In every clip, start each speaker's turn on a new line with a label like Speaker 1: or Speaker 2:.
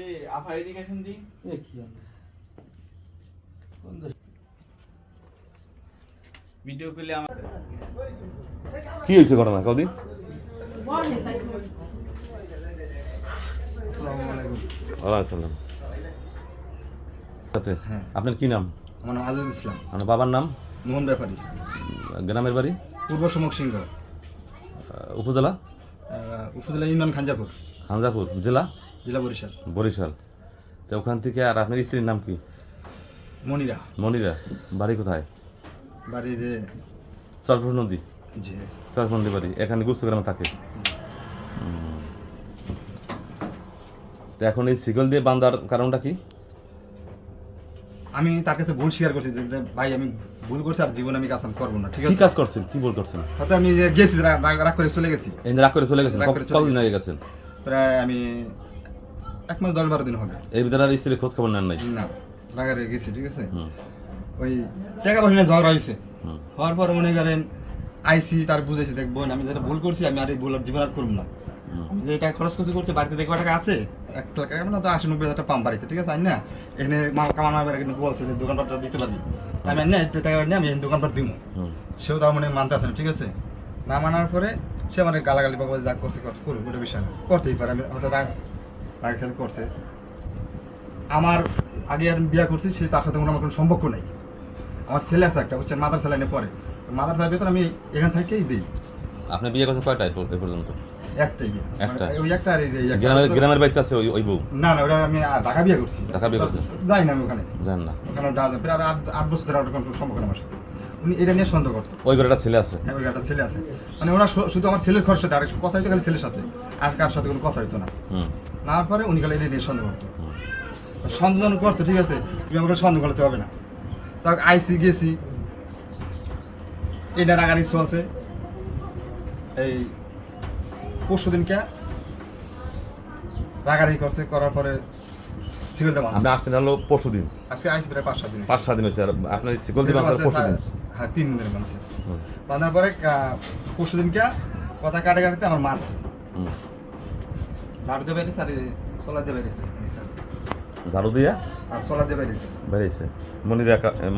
Speaker 1: এ আফা education দি।
Speaker 2: এ কি কোন
Speaker 1: video পেলে আমার
Speaker 3: কি হয়েছে ঘটনা কদিন
Speaker 4: হ্যাঁ।
Speaker 3: আপনার কি নাম?
Speaker 4: আমার নাম আজাদ ইসলাম।
Speaker 3: আপনার বাবার নাম?
Speaker 4: মোহন ব্যাপারী।
Speaker 3: গ্রামের বাড়ি?
Speaker 4: পূর্ব সমক সিংহ
Speaker 3: উপজেলা?
Speaker 4: উপজেলা ইউনিয়ন খাঞ্জাপুর।
Speaker 3: হানজাপুর জেলা?
Speaker 4: জেলা বরিশাল।
Speaker 3: বরিশাল। তো ওখান থেকে আর আপনার স্ত্রীর নাম কি?
Speaker 4: মনিরা।
Speaker 3: মনিরা। বাড়ি কোথায়?
Speaker 4: বাড়ি যে
Speaker 3: চরপুর নদী।
Speaker 4: যে
Speaker 3: চরপুর নদী বাড়ি। এখানে গুস্তগ্রামে থাকে। তো এখন এই সিগল দিয়ে বান্ধার কারণটা কি?
Speaker 4: আমি তার কাছে ভুল স্বীকার করছি যে ভাই আমি ভুল করছি আর জীবন আমি কাজ করব না ঠিক
Speaker 3: কি
Speaker 4: আছে?
Speaker 3: কাজ করছেন? কি ভুল করছেন?
Speaker 4: হয়তো আমি যে গেছি রাগ রাগ- করে চলে গেছি।
Speaker 3: এই রাগ করে চলে গেছেন? কতদিন আগে গেছেন?
Speaker 4: প্রায় আমি এক মাস দশ বারো দিন হবে।
Speaker 3: এই ভিতরে আর স্ত্রীর খোঁজ খবর নেন নাই?
Speaker 4: না রাগারে গেছি ঠিক আছে? ওই টাকা পয়সা নিয়ে ঝগড়া হয়েছে হওয়ার পর মনে করেন আইসি তার বুঝেছি দেখব আমি যেটা ভুল করছি আমি আর এই ভুল জীবন আর করব না। আমি যে টাকা খরচ করতে করতে বাড়িতে দেখব টাকা আছে? এক টাকা মানে তো আশি নব্বই হাজার পাম বাড়িতে ঠিক আছে আমি না? এখানে মা কামান এখানে বলছে যে দোকানপাটটা দিতে পারবি? আমি না এই টাকা নিয়ে আমি দোকানপাট দিব সেও তার মানে মানতে আসে না ঠিক আছে? না মানার পরে সে মানে গালাগালি বাবা যা করছে করছে করুক ওটা বিষয় করতেই পারে আমি হয়তো করছে। আমার আগে আর বিয়ে করছি সে তার সাথে আমার কোনো সম্পর্ক নাই। আমার ছেলে আছে একটা বুঝছেন? মাদার পরে মাদার বেতন আমি এখান থেকেই দিই।
Speaker 3: আপনি বিয়ে করছেন কয়টা এ পর্যন্ত?
Speaker 4: একটাই বিয়ে।
Speaker 3: একটা?
Speaker 4: ওই একটা আর এই যে
Speaker 3: গ্রামের গ্রামের বাড়িতে আছে ওই ওই বউ?
Speaker 4: না না ওটা আমি ঢাকা বিয়ে করছি।
Speaker 3: ঢাকা বিয়ে করছেন?
Speaker 4: যাই না আমি ওখানে।
Speaker 3: না।
Speaker 4: ওখানে যাওয়া যায় প্রায় আট আট বছর ধরে ওর কোনো সম্পর্ক নেই আমার সাথে। উনি এটা নিয়ে সন্দেহ করতো
Speaker 3: ওই ঘরে একটা ছেলে আছে?
Speaker 4: হ্যাঁ ওই একটা ছেলে আছে। মানে ওরা শুধু আমার ছেলের খরচ সাথে আর কথা হইতো খালি ছেলের সাথে। আর কার সাথে কোনো কথা হইতো না।
Speaker 3: হুম
Speaker 4: না পরে উনি খালি এটা নিয়ে সন্দেহ করতো। সন্দেহ করতো ঠিক আছে? তুমি আমাকে সন্দেহ করতে হবে না। তার আইসি গেছি। এটা রাগারি চলছে। এই পরশু দিনকে রাগারি করছে করার পরে সিভিল দেওয়া
Speaker 3: আপনি আসছেন হলো পরশু দিন?
Speaker 4: আজকে আইসি প্রায় পাঁচ সাত দিন
Speaker 3: পাঁচ সাত দিন হয়েছে। আর আপনার সিকল দিন আসলে পরশু দিন?
Speaker 4: হ্যাঁ তিন দিনের মানছে।
Speaker 3: হুম,
Speaker 4: বাঁধার পরে পরশু দিনকে কথা কাটে কাটতে আমার মারছে। ঝাড়ু দিয়ে বেরিয়েছে আর সোলা দিয়ে বেরিয়েছে
Speaker 3: ঝাড়ু দিয়া?
Speaker 4: আর সোলা দিয়ে বেরিয়েছে।
Speaker 3: বেরিয়েছে। মনির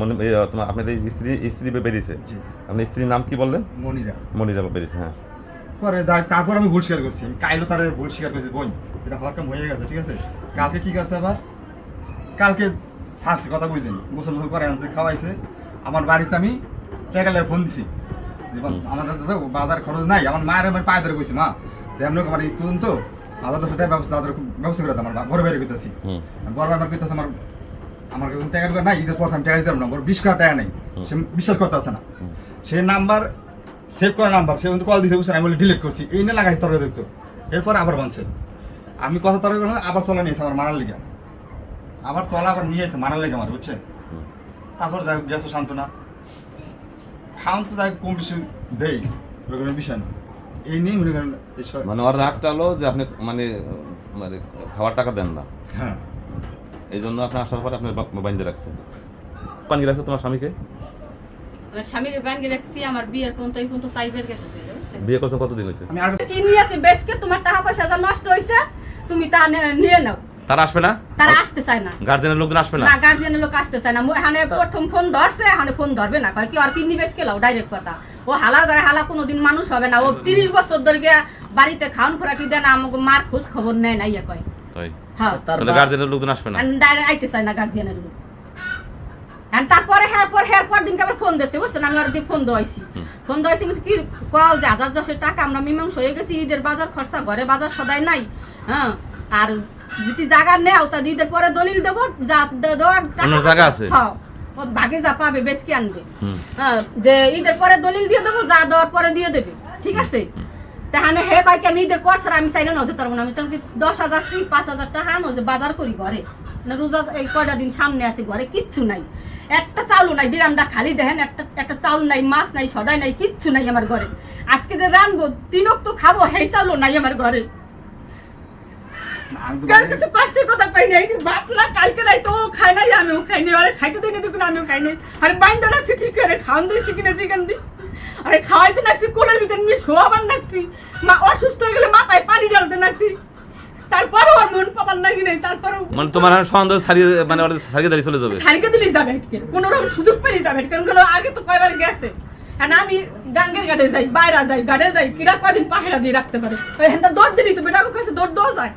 Speaker 3: মনি তোমার আপনাদের স্ত্রী স্ত্রী বেরিয়েছে? আপনার স্ত্রীর নাম কি বললেন?
Speaker 4: মনিরা।
Speaker 3: মনিরা বেরিয়েছে হ্যাঁ।
Speaker 4: পরে তারপর আমি ভুল স্বীকার করছি। আমি কাইলো তার ভুল স্বীকার করছি বোন। এটা হওয়ার কাম হয়ে গেছে ঠিক আছে? কালকে কি করছে আবার? কালকে ছাড়ছি কথা বুঝলেন গোসল গোসল করে আনছে খাওয়াইছে। আমার বাড়িতে আমি টেকালে ফোন দিছি। আমাদের তো বাজার খরচ নাই। আমার মায়ের আমার পায়ে ধরে কইছি মা। তেমন আমার এই পর্যন্ত দশ টাকা ব্যবস্থা খুব ব্যবস্থা করে আমার বড় বাইরে করতেছি করতেছে আমার আমার কাছে টাকা টুকা নাই ঈদের পর আমি টাকা দিতে পারব না বড় বিশ টাকা টাকা নেই। সে বিশ্বাস না। সে নাম্বার সেভ করা নাম্বার সে কিন্তু কল দিতে বুঝছে আমি বলে ডিলিট করছি। এই নিয়ে লাগাই তরকারি দেখতো এরপর আবার বানছে। আমি কথা তরকারি করলাম আবার চলা নিয়েছে আমার মারার লিগা। আবার চলা আবার নিয়ে এসে মারার লেগে আমার বুঝছেন। তারপর যাই গেছে সান্ত্বনা। খাওয়ান তো যাই কম বেশি ওরকম বিষয় না। এই নিয়ে মনে করেন
Speaker 3: মানে ওর রাগটা হলো যে আপনি মানে মানে খাওয়ার টাকা দেন না।
Speaker 4: হ্যাঁ।
Speaker 3: এই জন্য আপনি আসার পর আপনি বাইন্দে রাখছেন। পানি রাখছে তোমার স্বামীকে?
Speaker 5: আমার স্বামীর ব্যাংকে রাখছি আমার বিয়ের পর্যন্ত এই পর্যন্ত সাইবার গেছে
Speaker 3: বিয়ে করছেন কতদিন হয়েছে?
Speaker 4: আমি আর
Speaker 5: কি বেশকে তোমার টাকা পয়সা যা নষ্ট হয়েছে তুমি তা নিয়ে নাও।
Speaker 3: তারা আসবে না?
Speaker 5: তারা আসতে চায় না।
Speaker 3: গার্জেনের লোকজন আসবে না?
Speaker 5: না গার্জিয়ানের লোক আসতে চায় না। এখানে প্রথম ফোন ধরছে এখানে ফোন ধরবে না। কয় কি আর কিডনি বেচ গেলাও ডাইরেক্ট কথা। ও হালার ঘরে হালা কোনোদিন মানুষ হবে না। ও তিরিশ বছর ধরে গিয়া বাড়িতে খাওয়ান খোরাকি দেয় না আমাকে মার খোঁজ খবর নেয় না ইয়ে কয়।
Speaker 3: তাই?
Speaker 5: হ্যাঁ।
Speaker 3: তাহলে গার্জেনের লোকজন আসবে না?
Speaker 5: ডাইরেক্ট আইতে চায় না গার্জিয়ানের লোক। আর তারপরে হ্যাঁ পর হ্যাঁ পর দিনকে আবার ফোন দিয়েছে বুঝছেন? আমি আর ফোন দেওয়াইছি ফোন দেওয়াইছি বুঝছি কি? কও যে হাজার দশের টাকা আমরা মীমাংস হয়ে গেছি ঈদের বাজার খরচা ঘরে বাজার সদাই নাই। হ্যাঁ। আর যদি জায়গা নেও তা ঈদের পরে দলিল দেবো যা দে- দেওয়ার টাকা
Speaker 3: জায়গা আছে?
Speaker 5: হ্যাঁ। যা পাবে বেশ কি আনবে হ্যাঁ যে ঈদের পরে দলিল দিয়ে দেবো যা দেওয়ার পরে দিয়ে দেবে। ঠিক আছে? তাহলে হে কয় কি আমি ঈদের পর ছাড়া আমি চাইলে হতে পারব না। আমি তখন দশ হাজার কি পাঁচ হাজার টাকা আনো যে বাজার করি ঘরে। না রোজা এই কয়টা দিন সামনে আছে ঘরে কিচ্ছু নাই। একটা চাউল নাই ডিরামটা খালি দেখেন একটা একটা চাউল নাই মাছ নাই সদাই নাই কিচ্ছু নাই আমার ঘরে। আজকে যে রানবো তিনক তো খাব সেই চাউলও নাই আমার ঘরে। কার কাছে কষ্টের কথা পাই নাই যে বাপ না কালকে নাই তো ও খায় নাই আমিও খাই নাই আরে খাইতে দেয় না দেখুন আমিও খাই নাই। আরে বাইন্দা রাখছি ঠিক করে খাওয়ান দিয়েছি কিনা চিকেন দি। আরে খাওয়াইতে নাকছি কোলের ভিতরে নিয়ে শোয়াবার নাকছি মা অসুস্থ হয়ে গেলে মাথায় পানি ঢালতে নাকছি তারপরে ওর মন পাবার নাকি নেই তারপরে
Speaker 3: মানে তোমার সন্দেহ ছাড়িয়ে মানে ওরা ছাড়িয়ে দাঁড়িয়ে চলে যাবে?
Speaker 5: সারিকে দিলেই যাবে আটকে কোনো রকম সুযোগ পেলেই যাবে আটকে কারণ আগে তো কয়বার গেছে। আর আমি ডাঙ্গের ঘাটে যাই বাইরে যাই ঘাটে যাই কিরা কদিন পাহারা দিয়ে রাখতে পারে? হেনটা দৌড় দিলি তো বেটা কাছে দৌড় দেওয়া যায়।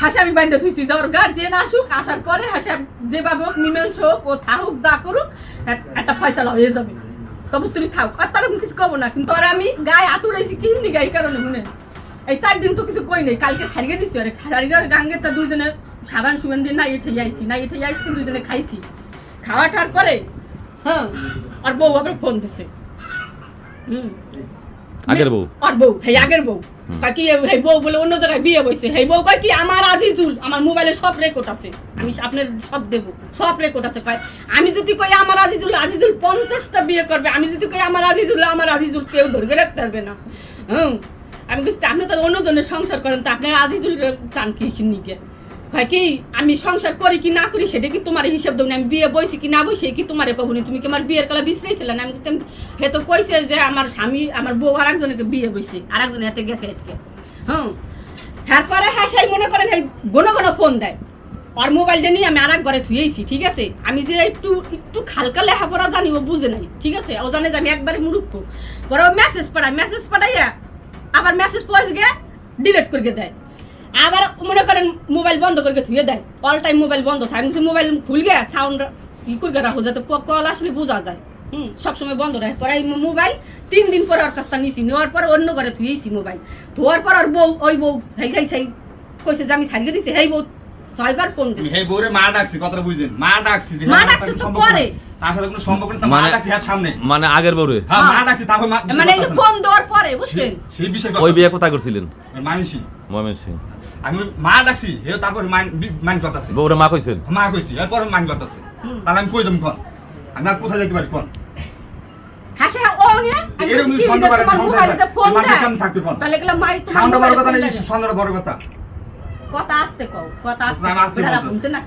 Speaker 5: হাসে আমি বাইন্দে থুইছি যে ওর গার্জিয়ান আসুক আসার পরে হাসে যেভাবে হোক মীমাংস হোক ও থাকুক যা করুক একটা ফয়সালা হয়ে যাবে। তবে তুই থাক আর তার কিছু কব না কিন্তু আর আমি গায়ে আতুড়াইছি কি হিন্দি গাই কারণে শুনে? এই চার দিন তো কিছু কই নেই কালকে সারিয়ে দিছি আরে সারিয়ে আর গাঙ্গে তা দুজনে সাবান সুবান দিয়ে নাই এঠে যাইছি নাই এঠে যাইছি দুজনে খাইছি। খাওয়া ঠার পরে হ্যাঁ আর বউ আবার ফোন দিছে। হুম।
Speaker 3: আগের বউ?
Speaker 5: আর বউ হেই আগের বউ। কয় হেই বউ বলে অন্য জায়গায় বিয়ে বইছে হেই বউ কয় কি, আমার আজিজুল, আমার মোবাইলে সব রেকর্ড আছে। আমি আপনার সব দেব, সব রেকর্ড আছে। কয়, আমি যদি কই আমার আজিজুল আজিজুল পঞ্চাশটা বিয়ে করবে, আমি যদি কই আমার আজিজুল আমার আজিজুল কেউ ধরবে রাখতে পারবে না। হুম। আমি বলছি আপনি তো অন্যজনের সংসার করেন, তো আপনার আজিজুল চান কি নিকে কয় কি, আমি সংসার করি কি না করি সেটা কি তোমার হিসাব দেবো আমি বিয়ে বইছি কি না বইছি কি তোমার কবনি তুমি কি আমার বিয়ের কালা বিশ্রাইছিলে না? আমি হে তো কইছে যে আমার স্বামী, আমার বউ আর একজনকে বিয়ে বইছে আর একজন হাতে গেছে এটকে। হ্যাঁ তারপরে হ্যাঁ সেই মনে করেন এই ঘন ঘন ফোন দেয়। আর মোবাইলটা নিয়ে আমি আর এক ঘরে ঠিক আছে? আমি যে একটু একটু হালকা লেখাপড়া জানি, ও বুঝে নাই, ঠিক আছে? ও জানে যে আমি একবারে মুরুক্ষ পরে ও মেসেজ পাঠায় মেসেজ পাঠাইয়া আবার মেসেজ পৌঁছে গিয়ে ডিলিট করে দেয়। আবার মনে করেন মোবাইল বন্ধ করে ধুয়ে দেয়। অল টাইম মোবাইল বন্ধ থাকে। আমি মোবাইল খুল গে সাউন্ড ই করে রাখো যাতে কল আসলে বোঝা যায়। হুম সবসময় বন্ধ রাখে। পরে মোবাইল তিন দিন পরে ওর কাছটা নিছি। নেওয়ার পর অন্য ঘরে ধুয়েছি মোবাইল। ধোয়ার পর আর বউ ওই বউ হেই হেই সেই কইছে যে আমি ছাড়িয়ে দিছি। হেই বউ ছয়বার ফোন দিছে।
Speaker 4: এই বউরে মা ডাকছি কথাটা বুঝলেন? মা ডাকছি
Speaker 5: মা ডাকছে তো পরে।
Speaker 4: তার সাথে কোনো সম্পর্ক নেই, মা
Speaker 3: মানে
Speaker 4: ডাকছি হাত সামনে।
Speaker 3: মানে আগের বউরে?
Speaker 4: হ্যাঁ মা ডাকছি তারপর
Speaker 5: মানে এই যে ফোন দেওয়ার পরে বুঝছেন?
Speaker 4: সেই বিষয়
Speaker 3: ওই বিয়ে কোথায় করছিলেন?
Speaker 4: মানুষই
Speaker 3: ময়মন সিং
Speaker 4: আমি মা ডাকছি হে তারপর মাইন্ড করতেছে।
Speaker 3: বউরে মা কইছেন?
Speaker 4: মা কইছি এরপর মাইন্ড করতেছে। তাহলে আমি কই দেব কোন? আমি আর কোথায় যাইতে পারি কোন?
Speaker 5: হাসে
Speaker 4: এরকম।
Speaker 5: ফোন
Speaker 4: থাকতে ফোন?
Speaker 5: তাহলে গেলাম মাই
Speaker 4: কথা না
Speaker 5: দেয়।
Speaker 4: বড় কথা।
Speaker 5: কথা আসতে কও কথা আসতে
Speaker 4: না,